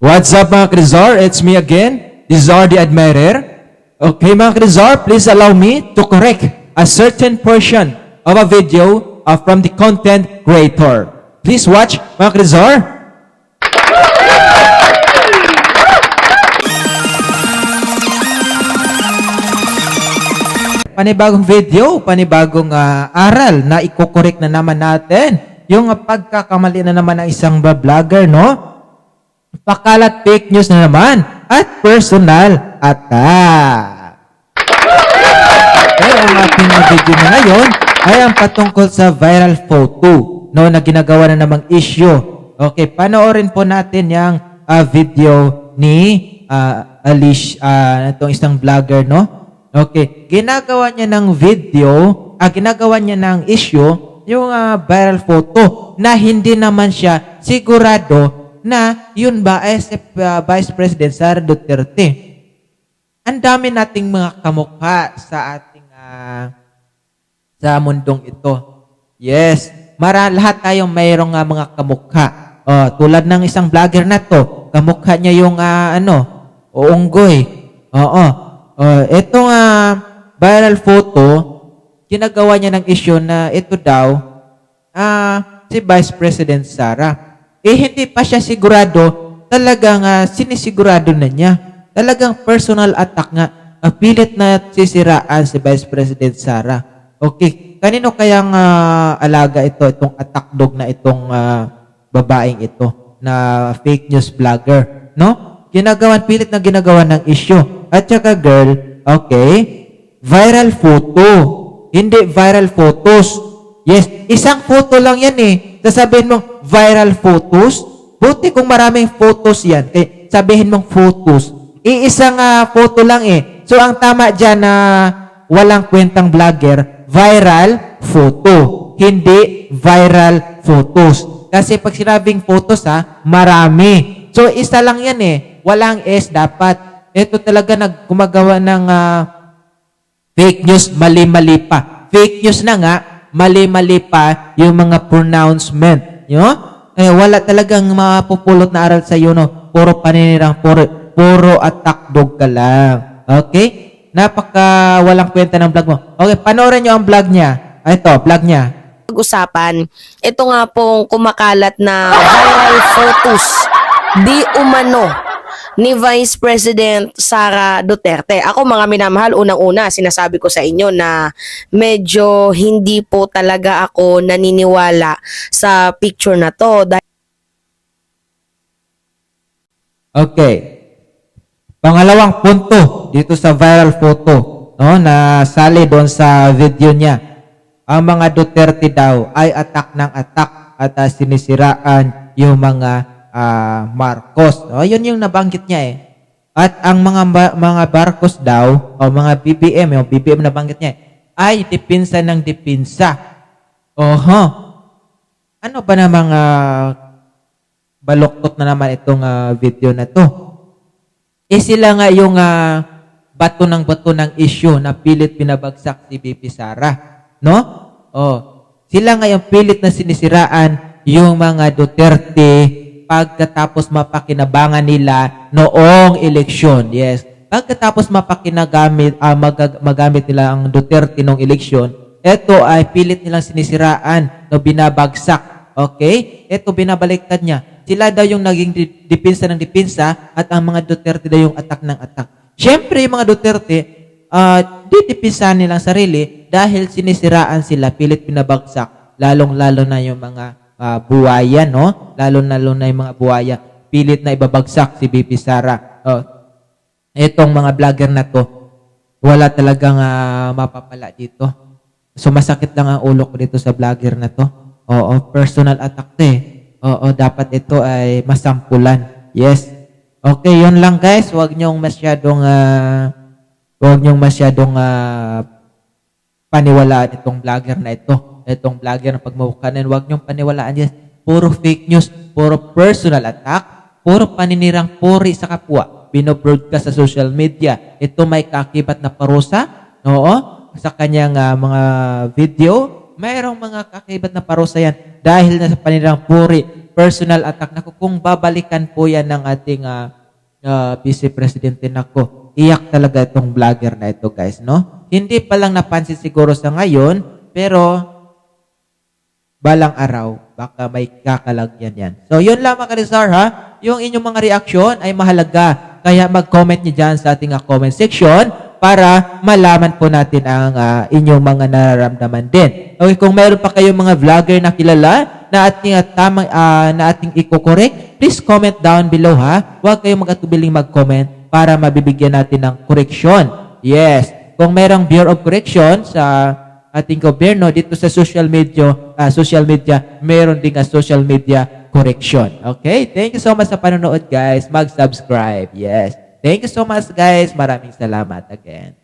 What's up mga Krizar? It's me again, Rizar the Admirer. Okay mga Krizar, please allow me to correct a certain portion of a video uh, from the content creator. Please watch mga Krizar. Panibagong video, panibagong ah, aral na ikokorek na naman natin. Yung pagkakamali na naman ng isang vlogger, no? Pakalat fake news na naman at personal attack. Okay, ang ating video na ngayon ay ang patungkol sa viral photo no, na ginagawa na namang issue. Okay, panoorin po natin yung ah, video ni uh, Alish, ah, itong isang vlogger, no? Okay, ginagawa niya ng video, ah, ginagawa niya ng issue, yung ah, viral photo na hindi naman siya sigurado na yun ba ay si ah, Vice President Sara Duterte. Ang dami nating mga kamukha sa ating ah, sa mundong ito. Yes, mara lahat tayong mayroong ah, mga kamukha. Oh, tulad ng isang vlogger na to, kamukha niya yung ah, ano, uunggoy. Oo. Oh, itong ah, viral photo, ginagawa niya ng issue na ito daw ah si Vice President Sara. Eh hindi pa siya sigurado, talagang ah, sinisigurado na niya. Talagang personal attack nga. Pilit na sisiraan si Vice President Sara. Okay, kanino kayang ah, alaga ito, itong attack dog na itong ah, babaeng ito na fake news vlogger, no? Ginagawan, pilit na ginagawa ng issue. At saka girl, okay, viral photo. Hindi viral photos. Yes, isang photo lang yan eh. Sasabihin mong viral photos. Buti kung maraming photos yan. Kaya sabihin mong photos. Iisang ah, photo lang eh. So ang tama dyan na walang kwentang vlogger, viral photo. Hindi viral photos. Kasi pag sinabing photos ha, marami. So isa lang yan eh. Walang S dapat. Ito talaga nag gumagawa ng ah, fake news, mali-mali pa. Fake news na nga, mali-mali pa yung mga pronouncement. Yo? Eh, wala talagang mapupulot na aral sa iyo, no? Puro paninirang, puro, puro attack dog ka lang. Okay? Napaka walang kwenta ng vlog mo. Okay, panoorin nyo ang vlog niya. Ah, Ito, vlog niya. pag-usapan, ito nga pong kumakalat na viral photos di umano ni Vice President Sara Duterte. Ako mga minamahal, unang-una sinasabi ko sa inyo na medyo hindi po talaga ako naniniwala sa picture na to Okay. Pangalawang punto dito sa viral photo, no, na sali doon sa video niya. Ang mga Duterte daw ay attack ng attack at ah, sinisiraan yung mga ah, Marcos. No, yun yung nabanggit niya eh. At ang mga ba- mga Marcos daw o mga BBM, yung BBM na banggit niya eh, ay dipinsa ng dipinsa. Oho. Ano ba na mga baloktot na naman itong ah, video na to? Eh sila nga yung ah, bato ng bato ng issue na pilit pinabagsak si BP Sara. No? Oh, sila nga yung pilit na sinisiraan yung mga Duterte pagkatapos mapakinabangan nila noong eleksyon. Yes. Pagkatapos mapakinagamit ah, magag- magamit nila ang Duterte noong eleksyon, ito ay pilit nilang sinisiraan no binabagsak. Okay? Ito binabaliktad niya. Sila daw yung naging di- dipinsa ng dipinsa at ang mga Duterte daw yung attack ng attack. Siyempre, yung mga Duterte, uh, didipinsahan nilang sarili dahil sinisiraan sila, pilit pinabagsak, lalong-lalo na yung mga ah, buwaya, no? Lalo-lalo na yung mga buwaya, pilit na ibabagsak si BP Sara. Oh, itong mga vlogger na to, wala talagang ah, mapapala dito. So masakit lang ang ulo ko dito sa vlogger na to. Oo, personal attack to eh. Oo, dapat ito ay masampulan. Yes. Okay, yun lang guys. Huwag niyong masyadong ah, huwag niyong masyadong ah, paniwalaan itong vlogger na ito. Itong vlogger na pagmumukhanan. Huwag niyong paniwalaan yan. Puro fake news, puro personal attack, puro paninirang puri sa kapwa. Binobroadcast sa social media. Ito may kakibat na parusa. Oo. Sa kanyang ah, mga video, mayroong mga kakibat na parusa yan dahil na sa paninirang puri personal attack. Naku, kung babalikan po yan ng ating ah, ah, Vice Presidente, nako, iyak talaga itong vlogger na ito, guys, no? Hindi pa lang napansin siguro sa ngayon, pero balang araw, baka may kakalagyan yan. So, yun lang mga Rizar, ha? Yung inyong mga reaksyon ay mahalaga. Kaya mag-comment nyo dyan sa ating ah, comment section para malaman po natin ang ah, inyong mga nararamdaman din. Okay, kung mayroon pa kayong mga vlogger na kilala na ating ah, tamang ah, na ating i-correct, please comment down below ha. Huwag kayong magatubiling mag-comment para mabibigyan natin ng correction. Yes. Kung mayroong Bureau of Correction sa ating gobyerno dito sa social media, ah, social media, meron ding a social media correction. Okay? Thank you so much sa panonood, guys. Mag-subscribe. Yes. Thank you so much, guys. Maraming salamat again.